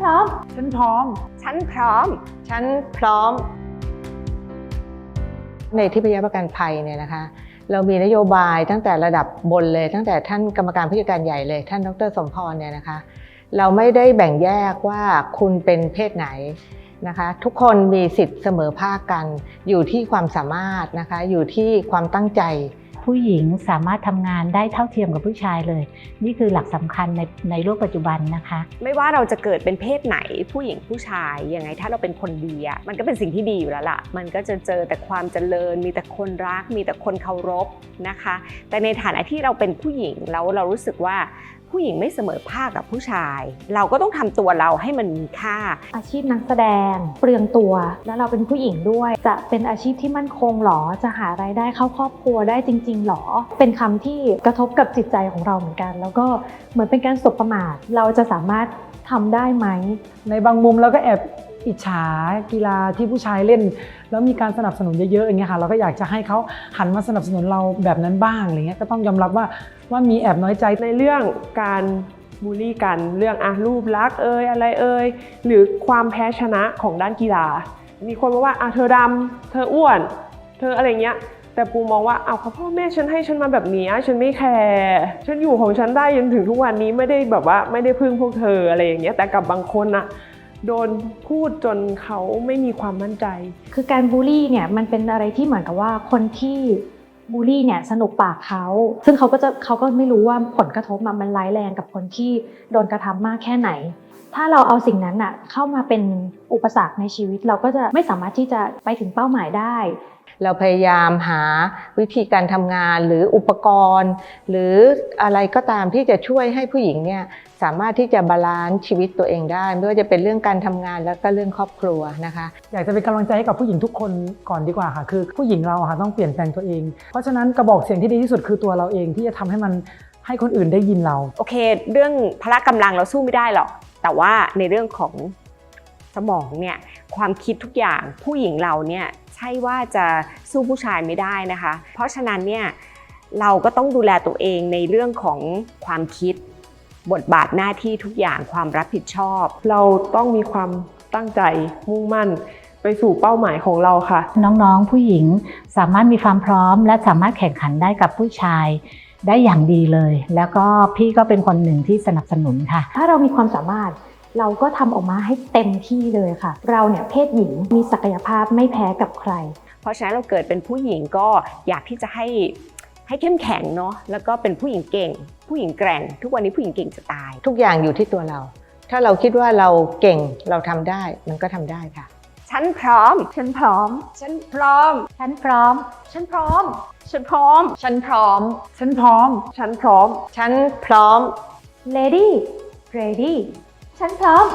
พร้อม ฉันพร้อม ฉันพร้อม ฉันพร้อม ในที่พยาประกันภัยเนี่ยนะคะ เรามีนโยบายตั้งแต่ระดับบนเลย ตั้งแต่ท่านกรรมการผู้จัดการใหญ่เลย ท่านดรสมพรเนี่ยนะคะ เราไม่ได้แบ่งแยกว่าคุณเป็นเพศไหนนะคะทุกคนมีสิทธิ์เสมอภาคกัน อยู่ที่ความสามารถนะคะอยู่ที่ความตั้งใจ ผู้หญิงสามารถทำงานได้เท่าเทียมกับผู้ชายเลย นี่คือหลักสำคัญในในโลกปัจจุบันนะคะ ไม่ว่าเราจะเกิดเป็นเพศไหนผู้หญิงผู้ชายยังไงถ้าเราเป็นคนดีอะมันก็เป็นสิ่งที่ดีอยู่แล้วล่ะ มันก็จะเจอแต่ความเจริญ มีแต่คนรัก มีแต่คนเคารพนะคะ แต่ในฐานะที่เราเป็นผู้หญิงแล้วเรารู้สึกว่า ผู้หญิงไม่เสมอภาคกับผู้ชาย เราก็ต้องทำตัวเราให้มันมีค่า อาชีพนักแสดงเปลืองตัว แล้วเราเป็นผู้หญิงด้วย จะเป็นอาชีพที่มั่นคงหรอ จะหารายได้เข้าครอบครัวได้จริง ๆหรอ เป็นคำที่กระทบกับจิตใจของเราเหมือนกัน แล้วก็เหมือนเป็นการสบประมาทเราจะสามารถทำได้ไหม ในบางมุมเราก็แอบ อิจฉากีฬาที่ผู้ชายเล่น แล้วมีการสนับสนุนเยอะๆอย่างเงี้ยค่ะเราก็อยากจะให้เขาหันมาสนับสนุนเราแบบนั้นบ้างอะไรเงี้ยก็ต้องยอมรับว่าว่ามีแอบน้อยใจในเรื่องการบูลลี่กันเรื่องอะรูปลักษณ์เอ่ยอะไรเอ่ยหรือความแพ้ชนะของด้านกีฬา มีคนมาว่าอะเธอดำเธออ้วน เธออะไรเงี้ยแต่ปูมองว่าเอาเขาพ่อแม่ฉันให้ฉันมาแบบนี้ฉันไม่แคร์ฉันอยู่ของฉันได้จนถึงทุกวันนี้ไม่ได้แบบว่าไม่ได้พึ่งพวกเธออะไรอย่างเงี้ยแต่กับบางคนอะ โดนพูดจนเขาไม่มีความมั่นใจ คือการบูลลี่เนี่ยมันเป็นอะไรที่เหมือนกับว่าคนที่บูลลี่เนี่ยสนุกปากเขาซึ่งเขาก็จะเขาก็ไม่รู้ว่าผลกระทบมันมันร้ายแรงกับคนที่โดนกระทำมากแค่ไหน ถ้าเราเอาสิ่งนั้นอะเข้ามาเป็นอุปสรรคในชีวิต เราก็จะไม่สามารถที่จะไปถึงเป้าหมายได้ เราพยายามหาวิธีการทำงานหรืออุปกรณ์ หรืออะไรก็ตามที่จะช่วยให้ผู้หญิงเนี่ยสามารถที่จะบาลานซ์ชีวิตตัวเองได้ ไม่ว่าจะเป็นเรื่องการทำงานแล้วก็เรื่องครอบครัวนะคะ อยากจะเป็นกำลังใจให้กับผู้หญิงทุกคนก่อนดีกว่าค่ะคือผู้หญิงเราอะค่ะต้องเปลี่ยนแปลงตัวเอง เพราะฉะนั้นกระบอกเสียงที่ดีที่สุดคือตัวเราเองที่จะทำให้มันให้คนอื่นได้ยินเรา โอเค เรื่องพละกำลังเราสู้ไม่ได้หรอกแต่ว่าในเรื่องของ สมองเนี่ยความคิดทุกอย่างผู้หญิงเราเนี่ยใช่ว่าจะสู้ผู้ชายไม่ได้นะคะ เพราะฉะนั้นเนี่ยเราก็ต้องดูแลตัวเองในเรื่องของความคิด บทบาทหน้าที่ทุกอย่างความรับผิดชอบ เราต้องมีความตั้งใจมุ่งมั่นไปสู่เป้าหมายของเราค่ะ น้องๆ ผู้หญิงสามารถมีความพร้อม และสามารถแข่งขันได้กับผู้ชายได้อย่างดีเลย แล้วก็พี่ก็เป็นคนหนึ่งที่สนับสนุนค่ะ ถ้าเรามีความสามารถ เราก็ทำออกมาให้เต็มที่เลยค่ะ เราเนี่ยเพศหญิงมีศักยภาพไม่แพ้กับใคร เพราะฉะนั้นเราเกิดเป็นผู้หญิงก็อยากที่จะให้ให้เข้มแข็งเนาะแล้วก็เป็นผู้หญิงเก่ง ผู้หญิงแกร่ง ทุกวันนี้ผู้หญิงเก่งจะตาย ทุกอย่างอยู่ที่ตัวเรา ถ้าเราคิดว่าเราเก่งเราทำได้มันก็ทำได้ค่ะ ฉันพร้อม ฉันพร้อม ฉันพร้อม ฉันพร้อม ฉันพร้อม ฉันพร้อม ฉันพร้อม ฉันพร้อม ฉันพร้อม ฉันพร้อม lady ready ฉันพร้อม